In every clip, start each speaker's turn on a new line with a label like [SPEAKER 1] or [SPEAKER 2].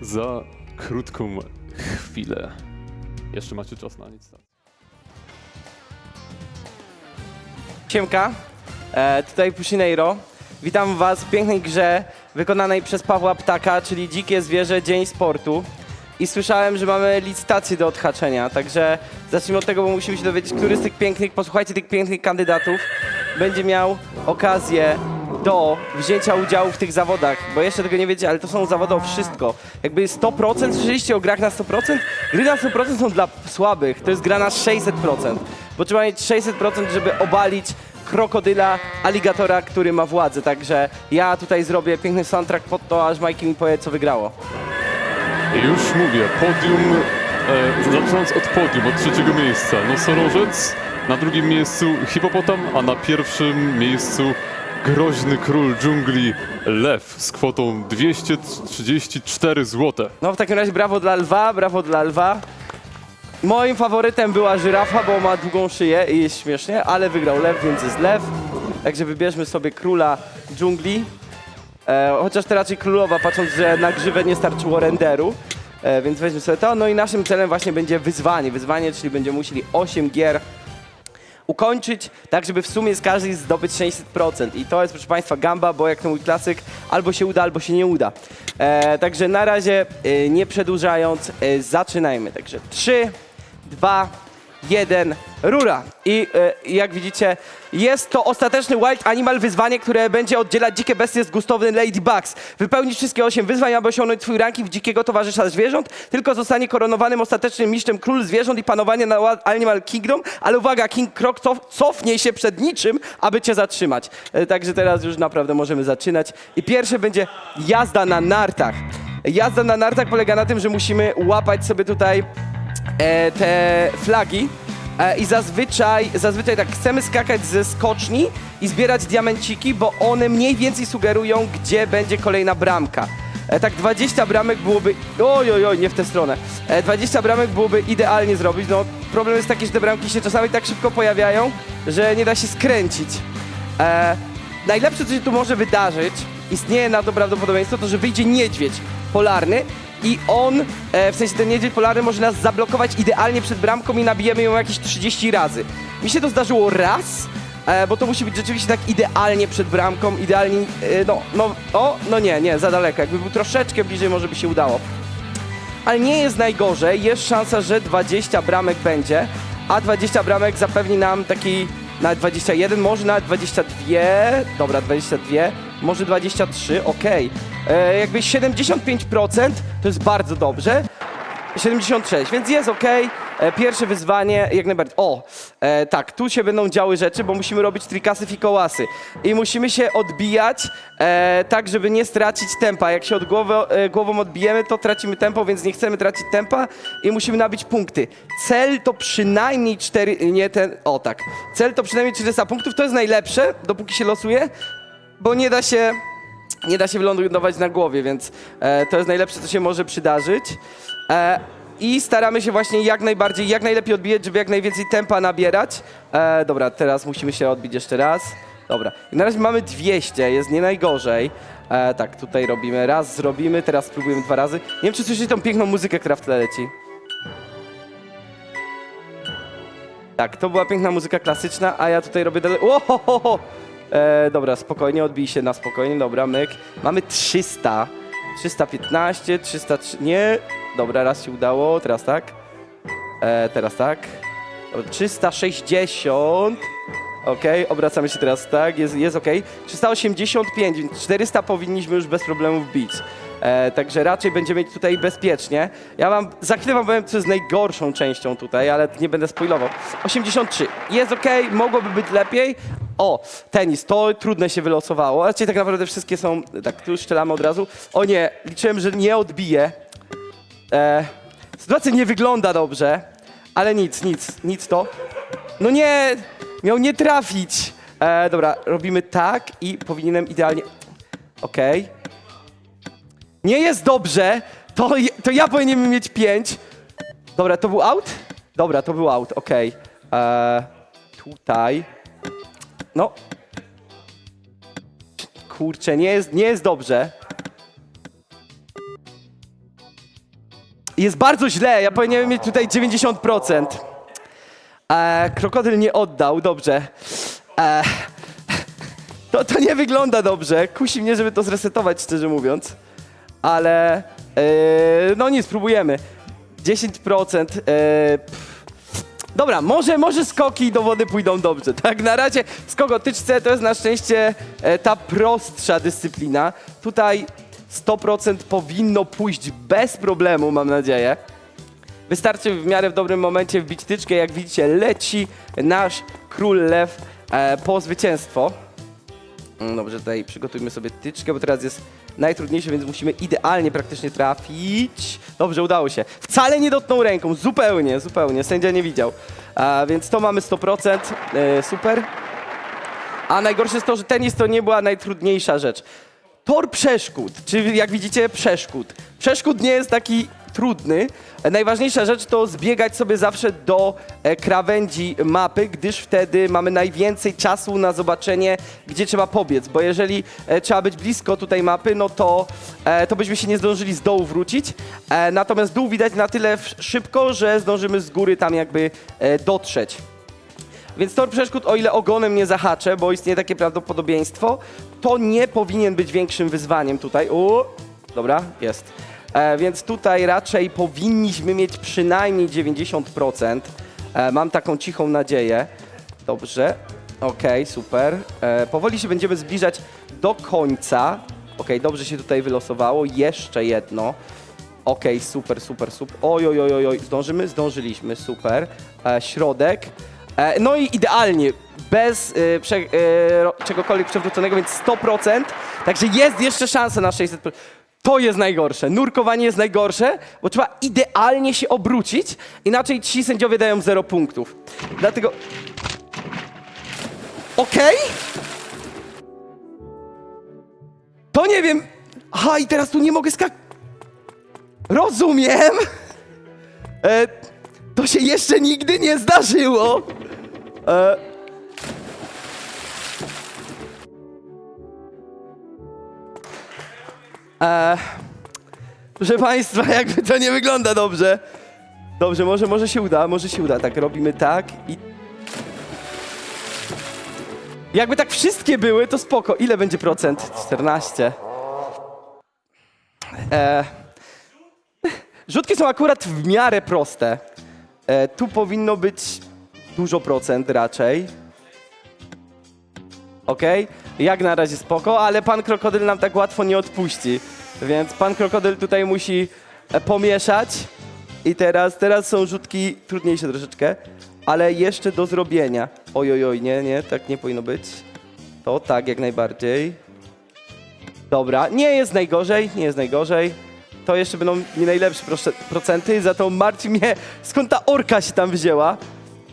[SPEAKER 1] za krótką chwilę. Jeszcze macie czas na nic. tak?
[SPEAKER 2] Siemka, e, tutaj Pusineiro. Witam Was w pięknej grze wykonanej przez Pawła Ptaka, czyli Dzikie Zwierzę Dzień Sportu. I słyszałem, że mamy licytację do odhaczenia, także zacznijmy od tego, bo musimy się dowiedzieć, który z tych pięknych, posłuchajcie tych pięknych kandydatów, będzie miał okazję do wzięcia udziału w tych zawodach, bo jeszcze tego nie wiecie, ale to są zawody o wszystko. Jakby 100%, słyszeliście o grach na 100%? Gry na 100% są dla słabych, to jest gra na 600%, bo trzeba mieć 600%, żeby obalić krokodyla, aligatora, który ma władzę, także ja tutaj zrobię piękny soundtrack pod to, aż Majki mi powie, co wygrało.
[SPEAKER 1] Już mówię, podium, e, zaczynając od podium, od trzeciego miejsca, nosorożec, na drugim miejscu hipopotam, a na pierwszym miejscu groźny król dżungli lew z kwotą 234 zł.
[SPEAKER 2] No w takim razie brawo dla lwa, brawo dla lwa. Moim faworytem była żyrafa, bo ma długą szyję i jest śmiesznie, ale wygrał lew, więc jest lew. Także wybierzmy sobie króla dżungli. E, chociaż to raczej królowa, patrząc, że na grzywę nie starczyło renderu. E, więc weźmy sobie to. No i naszym celem właśnie będzie wyzwanie. Wyzwanie, czyli będziemy musieli 8 gier ukończyć, tak żeby w sumie z każdej zdobyć 600%. I to jest, proszę Państwa, gamba, bo jak to mój klasyk, albo się uda, albo się nie uda. E, także na razie, e, nie przedłużając, e, zaczynajmy. Także 3, 2, 1, rura. I e, jak widzicie, jest to ostateczny Wild Animal wyzwanie, które będzie oddzielać dzikie bestie z gustowny Ladybugs. Wypełnić wszystkie 8 wyzwań, aby osiągnąć swój ranking dzikiego towarzysza zwierząt, tylko zostanie koronowanym ostatecznym mistrzem król zwierząt i panowanie na Wild Animal Kingdom, ale uwaga, King Croc cof cofnie się przed niczym, aby cię zatrzymać. E, Także teraz już naprawdę możemy zaczynać. I pierwsze będzie jazda na nartach. Jazda na nartach polega na tym, że musimy łapać sobie tutaj e, te flagi e, i zazwyczaj, zazwyczaj tak chcemy skakać ze skoczni i zbierać diamenciki, bo one mniej więcej sugerują, gdzie będzie kolejna bramka. E, tak 20 bramek byłoby... Oj, oj, oj, nie w tę stronę. E, 20 bramek byłoby idealnie zrobić. No, problem jest taki, że te bramki się czasami tak szybko pojawiają, że nie da się skręcić. E, najlepsze, co się tu może wydarzyć, istnieje na to prawdopodobieństwo, to że wyjdzie niedźwiedź polarny i on, e, w sensie ten niedźwiedź polarny może nas zablokować idealnie przed bramką i nabijemy ją jakieś 30 razy. Mi się to zdarzyło raz, e, bo to musi być rzeczywiście tak idealnie przed bramką, idealnie, e, no, no, o, no nie, nie, za daleko. Jakby był troszeczkę bliżej, może by się udało ale nie jest najgorzej. Jest szansa, że 20 bramek będzie, a 20 bramek zapewni nam taki nawet 21, może nawet 22, dobra, 22, może 23, okej. E, Jakby 75% to jest bardzo dobrze. 76, więc jest ok. Pierwsze wyzwanie, jak najbardziej. O, e, tak, tu się będą działy rzeczy, bo musimy robić trikasy fikołasy. I musimy się odbijać e, tak, żeby nie stracić tempa. Jak się od głowy, e, głową odbijemy, to tracimy tempo, więc nie chcemy tracić tempa i musimy nabić punkty. Cel to przynajmniej 4, nie ten, o tak. Cel to przynajmniej 400 punktów, to jest najlepsze, dopóki się losuje, bo nie da się nie da się wylądować na głowie, więc e, to jest najlepsze, co się może przydarzyć. E, I staramy się właśnie jak najbardziej, jak najlepiej odbijać, żeby jak najwięcej tempa nabierać. E, dobra, teraz musimy się odbić jeszcze raz. Dobra, na razie mamy 200, jest nie najgorzej. E, tak, tutaj robimy raz, zrobimy, teraz spróbujemy dwa razy. Nie wiem, czy słyszycie tą piękną muzykę, która w tle leci. Tak, to była piękna muzyka klasyczna, a ja tutaj robię dalej. Ohohoho! E, dobra, spokojnie, odbij się na spokojnie, dobra, myk. Mamy 300, 315, 303, nie, dobra, raz się udało, teraz tak, e, teraz tak, Dobra, 360, okej, obracamy się teraz tak, jest, jest okej, 385, więc 400 powinniśmy już bez problemu wbić. E, także raczej będziemy mieć tutaj bezpiecznie. Ja wam, za chwilę wam powiem, co jest najgorszą częścią tutaj, ale nie będę spoilował. 83, jest ok, mogłoby być lepiej. O, tenis, to trudne się wylosowało. Raczej tak naprawdę wszystkie są, tak, tu strzelamy od razu. O nie, liczyłem, że nie odbije. E, sytuacja nie wygląda dobrze, ale nic, nic, nic to. No nie, miał nie trafić. E, dobra, robimy tak i powinienem idealnie... Okej. Nie jest dobrze, to, to ja powinienem mieć 5. Dobra, to był out? Dobra, to był out, okej. Eee, Tutaj. No. Kurczę, nie jest, nie jest dobrze. Jest bardzo źle, ja powinienem mieć tutaj 90%. E, krokodyl nie oddał, dobrze. E, to, to nie wygląda dobrze. Kusi mnie, żeby to zresetować, szczerze mówiąc. Ale e, no nic, spróbujemy. 10%. E, pff. Dobra, może, może skoki do wody pójdą dobrze. Tak, na razie skok o tyczce to jest na szczęście e, ta prostsza dyscyplina. Tutaj 100% powinno pójść bez problemu, mam nadzieję. Wystarczy w miarę w dobrym momencie wbić tyczkę. Jak widzicie, leci nasz król lew e, po zwycięstwo. Mm, Dobrze, tutaj przygotujmy sobie tyczkę, bo teraz jest najtrudniejsze, więc musimy idealnie praktycznie trafić. Dobrze, udało się. Wcale nie dotknął ręką, zupełnie, zupełnie. Sędzia nie widział. A, więc to mamy 100%, e, super. A najgorsze jest to, że tenis to nie była najtrudniejsza rzecz. Tor przeszkód, czyli jak widzicie przeszkód. Przeszkód nie jest taki trudny. Najważniejsza rzecz to zbiegać sobie zawsze do e, krawędzi mapy, gdyż wtedy mamy najwięcej czasu na zobaczenie, gdzie trzeba pobiec, bo jeżeli e, trzeba być blisko tutaj mapy, no to, e, to byśmy się nie zdążyli z dołu wrócić. Natomiast dół widać na tyle szybko, że zdążymy z góry tam jakby dotrzeć. Więc tor przeszkód, o ile ogonem nie zahaczę, bo istnieje takie prawdopodobieństwo, to nie powinien być większym wyzwaniem tutaj. U, dobra, jest. E, więc tutaj raczej powinniśmy mieć przynajmniej 90%. E, mam taką cichą nadzieję. Dobrze, okej, super. E, powoli się będziemy zbliżać do końca. Okej, dobrze się tutaj wylosowało. Jeszcze jedno. Okej, super, super, super. Oj, oj, oj, oj, oj, zdążymy? Zdążyliśmy, super. E, środek. E, no i idealnie, bez e, prze, e, czegokolwiek przewróconego, więc 100%. Także jest jeszcze szansa na 600%. To jest najgorsze. Nurkowanie jest najgorsze, bo trzeba idealnie się obrócić, inaczej ci sędziowie dają 0 punktów. Dlatego... Okej? To nie wiem... Aha, i teraz tu nie mogę skak... Rozumiem! E, to się jeszcze nigdy nie zdarzyło! E, e, proszę Państwa, jakby to nie wygląda dobrze. Dobrze, może, może się uda, może się uda. Tak, robimy tak i... Jakby tak wszystkie były, to spoko. Ile będzie procent? 14. E, Rzutki są akurat w miarę proste. E, tu powinno być dużo procent raczej. Okej? Jak na razie spoko, ale pan krokodyl nam tak łatwo nie odpuści. Więc pan krokodyl tutaj musi e, pomieszać. I teraz, teraz są rzutki trudniejsze troszeczkę, ale jeszcze do zrobienia. Oj, oj, oj, nie, nie, tak nie powinno być. To tak, jak najbardziej. Dobra, nie jest najgorzej, nie jest najgorzej. To jeszcze będą nie najlepsze proce- procenty, za to martwi mnie, skąd ta orka się tam wzięła.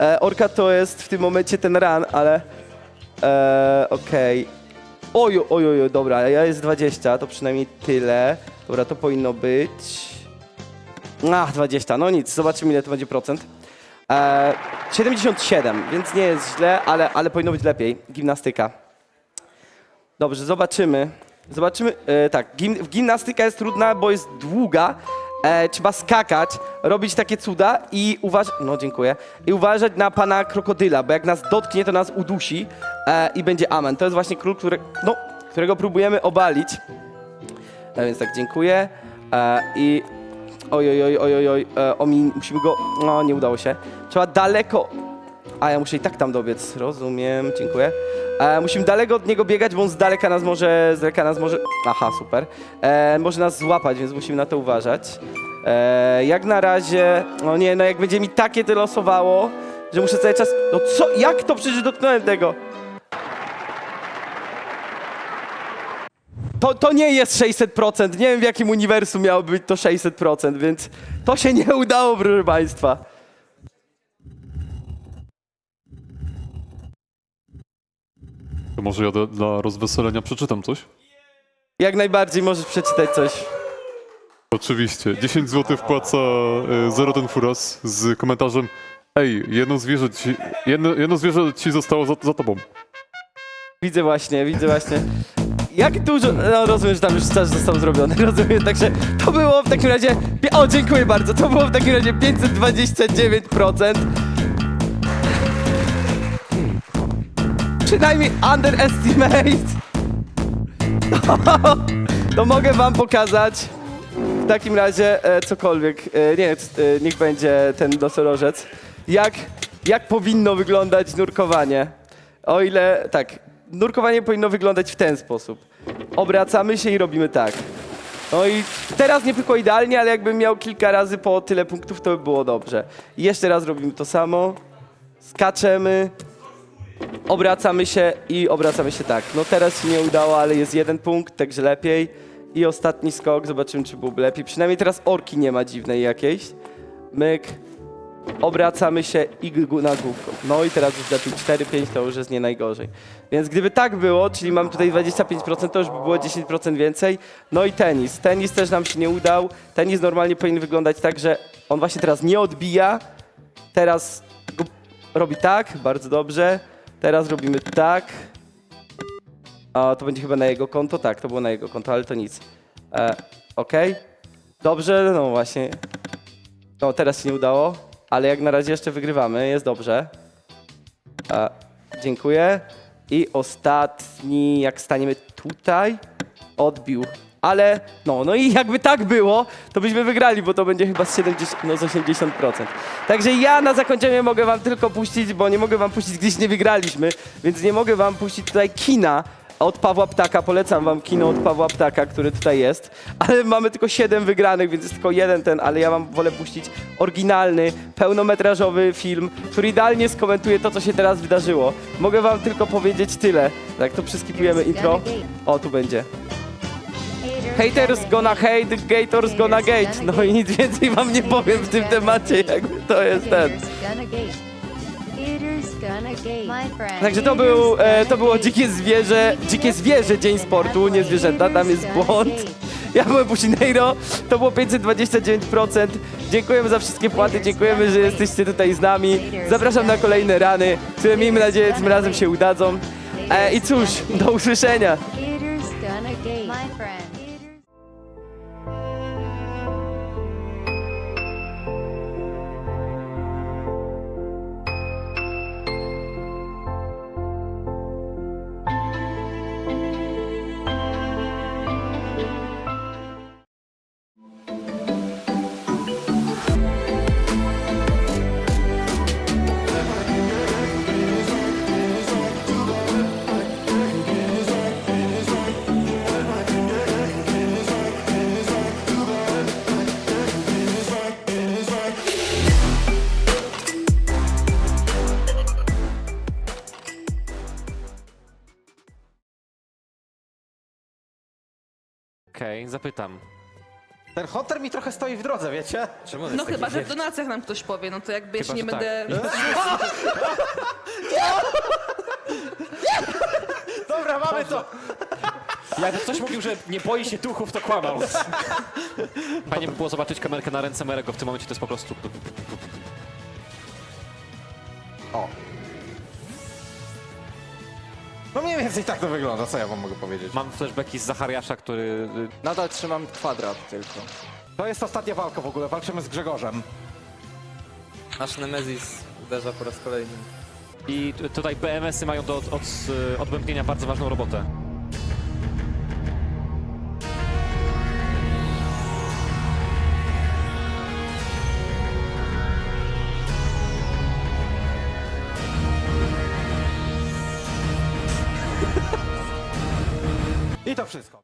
[SPEAKER 2] E, orka to jest w tym momencie ten ran, ale... E, Okej. Oj, oj, oj, oj, dobra, ja jest 20, to przynajmniej tyle. Dobra, to powinno być... Ach, 20, no nic, zobaczymy ile to będzie procent. E, 77, więc nie jest źle, ale, ale powinno być lepiej. Gimnastyka. Dobrze, zobaczymy. Zobaczymy. E, tak, gim, gimnastyka jest trudna, bo jest długa. E, trzeba skakać, robić takie cuda i uważać. No, dziękuję. I uważać na pana krokodyla, bo jak nas dotknie, to nas udusi e, i będzie amen. To jest właśnie król, który, no, którego próbujemy obalić. E, więc tak, dziękuję. E, I. Oj, oj, oj, oj, oj, oj. E, omin, musimy go. No, nie udało się. Trzeba daleko. A ja muszę i tak tam dobiec. Rozumiem, dziękuję. E, musimy daleko od niego biegać, bo on z daleka nas może. Z daleka nas może. Aha, super. E, może nas złapać, więc musimy na to uważać. E, jak na razie. No nie, no jak będzie mi takie to losowało, że muszę cały czas. No co? Jak to przecież dotknąłem tego? To, to nie jest 600%. Nie wiem w jakim uniwersum miało być to 600%, więc to się nie udało, proszę Państwa.
[SPEAKER 1] To może ja do, dla rozweselenia przeczytam coś?
[SPEAKER 2] Jak najbardziej możesz przeczytać coś.
[SPEAKER 1] Oczywiście. 10 zł wpłaca e, Zero ten Furas z komentarzem Ej, jedno zwierzę ci, jedno, jedno zwierzę ci zostało za, za tobą.
[SPEAKER 2] Widzę właśnie, widzę właśnie. jak dużo... No rozumiem, że tam już czas został zrobiony, rozumiem, także to było w takim razie... O, dziękuję bardzo, to było w takim razie 529%. Przynajmniej underestimate. To mogę wam pokazać w takim razie e, cokolwiek, e, nie, e, niech będzie ten nosorożec, jak, jak powinno wyglądać nurkowanie. O ile, tak, nurkowanie powinno wyglądać w ten sposób. Obracamy się i robimy tak. No i teraz nie tylko idealnie, ale jakbym miał kilka razy po tyle punktów, to by było dobrze. I jeszcze raz robimy to samo. Skaczemy, obracamy się i obracamy się tak. No teraz się nie udało, ale jest jeden punkt, także lepiej. I ostatni skok, zobaczymy czy byłby lepiej. Przynajmniej teraz orki nie ma dziwnej jakiejś. Myk. Obracamy się i na główką. No i teraz już lepiej 4-5 to już jest nie najgorzej. Więc gdyby tak było, czyli mam tutaj 25%, to już by było 10% więcej. No i tenis. Tenis też nam się nie udał. Tenis normalnie powinien wyglądać tak, że on właśnie teraz nie odbija. Teraz robi tak, bardzo dobrze. Teraz robimy tak. A to będzie chyba na jego konto? Tak, to było na jego konto, ale to nic. E, Okej. Dobrze, no właśnie. No teraz się nie udało, ale jak na razie jeszcze wygrywamy, jest dobrze. E, dziękuję. I ostatni, jak staniemy tutaj, odbił. Ale no, no i jakby tak było, to byśmy wygrali, bo to będzie chyba z 70, no z 80%. Także ja na zakończenie mogę wam tylko puścić, bo nie mogę wam puścić, gdzieś nie wygraliśmy, więc nie mogę wam puścić tutaj kina od Pawła Ptaka. Polecam wam kino od Pawła Ptaka, który tutaj jest. Ale mamy tylko 7 wygranych, więc jest tylko jeden ten, ale ja wam wolę puścić oryginalny, pełnometrażowy film, który idealnie skomentuje to, co się teraz wydarzyło. Mogę wam tylko powiedzieć tyle. Tak, to przeskipujemy intro. O, tu będzie. Haters gonna hate, gators gonna gate. No i nic więcej wam nie powiem w tym temacie, jakby to jest ten. Także to był, e, to było dzikie zwierzę, dzikie zwierzę Dzień Sportu, nie zwierzęta, tam jest błąd. Ja byłem Pusineiro, to było 529%. Dziękujemy za wszystkie płaty, dziękujemy, że jesteście tutaj z nami. Zapraszam na kolejne rany, które miejmy nadzieję tym razem się udadzą. E, I cóż, do usłyszenia.
[SPEAKER 3] Okej, zapytam.
[SPEAKER 4] Ten hotel mi trochę stoi w drodze, wiecie?
[SPEAKER 3] Czemu
[SPEAKER 5] No chyba, że w donacjach nam ktoś powie, no to jakby ja się nie
[SPEAKER 3] że tak.
[SPEAKER 5] będę...
[SPEAKER 4] Dobra, mamy to!
[SPEAKER 3] Jakby ktoś mówił, że nie boi się duchów, to kłamał. Fajnie by było zobaczyć kamerkę na ręce Merego. W tym momencie to jest po prostu...
[SPEAKER 4] No mniej więcej tak to wygląda, co ja wam mogę powiedzieć.
[SPEAKER 3] Mam flashbacki z Zachariasza, który... y,
[SPEAKER 6] Nadal trzymam kwadrat tylko.
[SPEAKER 4] To jest ostatnia walka w ogóle, walczymy z Grzegorzem.
[SPEAKER 6] Nasz Nemezis uderza po raz kolejny.
[SPEAKER 3] I tutaj BMS-y mają do od, od, y, odbębnienia bardzo ważną robotę.
[SPEAKER 4] I to wszystko.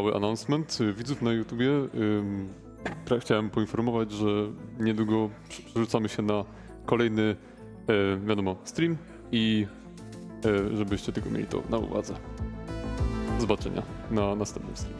[SPEAKER 1] Mały announcement y, widzów na YouTubie. Chciałem poinformować, że niedługo przerzucamy się na kolejny, e, wiadomo, stream i e, żebyście tylko mieli to na uwadze. Zobaczenia na następnym streamie.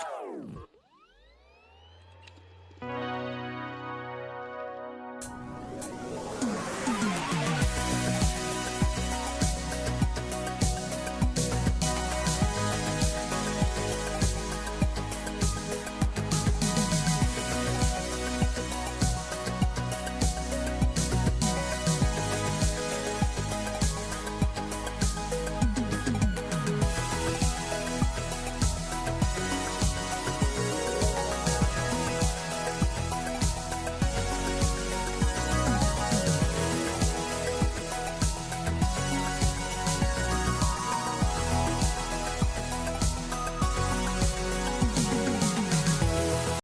[SPEAKER 1] Woo!